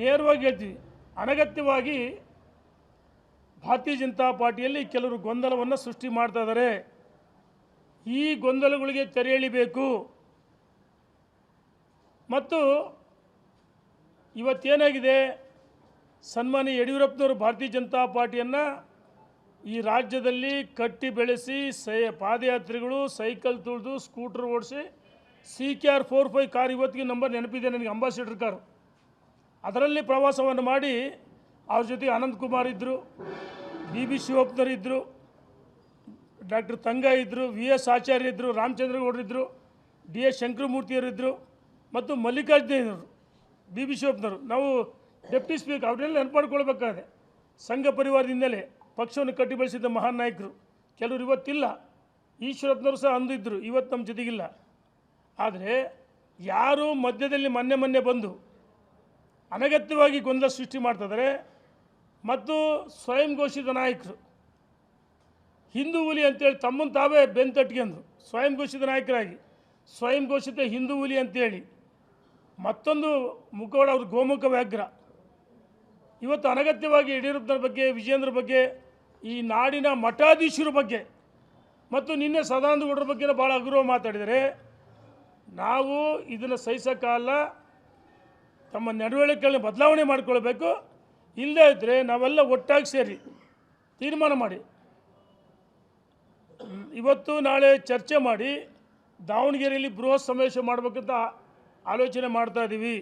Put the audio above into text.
ನೇರವಾಗಿ ಹೇಳ್ತೀವಿ ಅನಗತ್ಯವಾಗಿ ಭಾರತೀಯ ಜನತಾ ಪಾರ್ಟಿಯಲ್ಲಿ ಕೆಲವರು ಗೊಂದಲವನ್ನು ಸೃಷ್ಟಿ ಮಾಡ್ತಾ ಇದ್ದಾರೆ. ಈ ಗೊಂದಲಗಳಿಗೆ ತೆರೆ ಎಳಿಬೇಕು ಮತ್ತು ಇವತ್ತೇನಾಗಿದೆ? ಸನ್ಮಾನ್ಯ ಯಡಿಯೂರಪ್ಪನವರು ಭಾರತೀಯ ಜನತಾ ಪಾರ್ಟಿಯನ್ನು ಈ ರಾಜ್ಯದಲ್ಲಿ ಕಟ್ಟಿ ಬೆಳೆಸಿ ಸೈ ಪಾದಯಾತ್ರಿಗಳು, ಸೈಕಲ್ ತುಳಿದು ಸ್ಕೂಟರ್ ಓಡಿಸಿ, C K R four five car ಇವತ್ತಿಗೆ ನಂಬರ್ ನೆನಪಿದೆ. ನನಗೆ ಅಂಬಾಸಿಡರ್ ಕಾರು. ಅದರಲ್ಲಿ ಪ್ರವಾಸವನ್ನು ಮಾಡಿ ಅವ್ರ ಜೊತೆ ಅನಂತ್ ಕುಮಾರ್ ಇದ್ದರು ಬಿ ಬಿ ಶಿವಪ್ಪನವರು ಇದ್ದರು ಡಾಕ್ಟರ್ ತಂಗ ಇದ್ದರು ವಿ ಎಸ್ ಆಚಾರ್ಯ ಇದ್ದರು ರಾಮಚಂದ್ರ ಇದ್ದರು ಡಿ ಎಸ್ ಶಂಕರಮೂರ್ತಿಯವರಿದ್ದರು ಮತ್ತು ಮಲ್ಲಿಕಾರ್ಜುನವರು ಬಿ ಬಿ ಶಿವಪ್ಪನವರು. ನಾವು ಡೆಪ್ಟಿ ಸ್ಪೀಕರ್ ಅವರೆಲ್ಲ ನೆನಪು ಮಾಡ್ಕೊಳ್ಬೇಕಾದೆ ಸಂಘ ಪರಿವಾರದಿಂದಲೇ ಪಕ್ಷವನ್ನು ಕಟ್ಟಿ ಬೆಳೆಸಿದ್ದ ಮಹಾನ್ ನಾಯಕರು. ಕೆಲವರು ಇವತ್ತಿಲ್ಲ, ಈಶ್ವರಪ್ಪನವರು ಸಹ ಅಂದಿದ್ದರು ಇವತ್ತು ನಮ್ಮ ಜೊತೆಗಿಲ್ಲ. ಆದರೆ ಯಾರು ಮಧ್ಯದಲ್ಲಿ ಮೊನ್ನೆ ಮೊನ್ನೆ ಬಂದು ಅನಗತ್ಯವಾಗಿ ಗೊಂದಲ ಸೃಷ್ಟಿ ಮಾಡ್ತಿದ್ದಾರೆ ಮತ್ತು ಸ್ವಯಂ ಘೋಷಿತ ನಾಯಕರು, ಹಿಂದೂ ಹುಲಿ ಅಂತೇಳಿ ತಮ್ಮನ್ನು ತಾವೇ ಬೆನ್ ತಟ್ಕೊಂಡು ಸ್ವಯಂ ಘೋಷಿತ ನಾಯಕರಾಗಿ, ಸ್ವಯಂ ಘೋಷಿತ ಹಿಂದೂ ಹುಲಿ ಅಂತೇಳಿ ಮತ್ತೊಂದು ಮುಖವಾಡ ಅವ್ರ ಗೋಮುಖ ವ್ಯಾಘ್ರ. ಇವತ್ತು ಅನಗತ್ಯವಾಗಿ ಯಡಿಯೂರಪ್ಪನ ಬಗ್ಗೆ ವಿಜೇಂದ್ರ ಬಗ್ಗೆ, ಈ ನಾಡಿನ ಮಠಾಧೀಶರ ಬಗ್ಗೆ ಮತ್ತು ನಿನ್ನೆ ಸದಾನಂದ ಗೌಡರ ಬಗ್ಗೆ ಭಾಳ ಅಗ್ರಹ ಮಾತಾಡಿದರೆ ನಾವು ಇದನ್ನು ಸಹಿಸೋಕ್ಕಲ್ಲ ತಮ್ಮ ನಡವಳಿಕೆಗಳನ್ನ ಬದಲಾವಣೆ ಮಾಡಿಕೊಳ್ಬೇಕು. ಇಲ್ಲದೇ ಇದ್ದರೆ ನಾವೆಲ್ಲ ಒಟ್ಟಾಗಿ ಸೇರಿ ತೀರ್ಮಾನ ಮಾಡಿ. ಇವತ್ತು ನಾಳೆ ಚರ್ಚೆ ಮಾಡಿ ದಾವಣಗೆರೆಯಲ್ಲಿ ಬೃಹತ್ ಸಮಾವೇಶ ಮಾಡಬೇಕಂತ ಆಲೋಚನೆ ಮಾಡ್ತಾ ಇದ್ದೀವಿ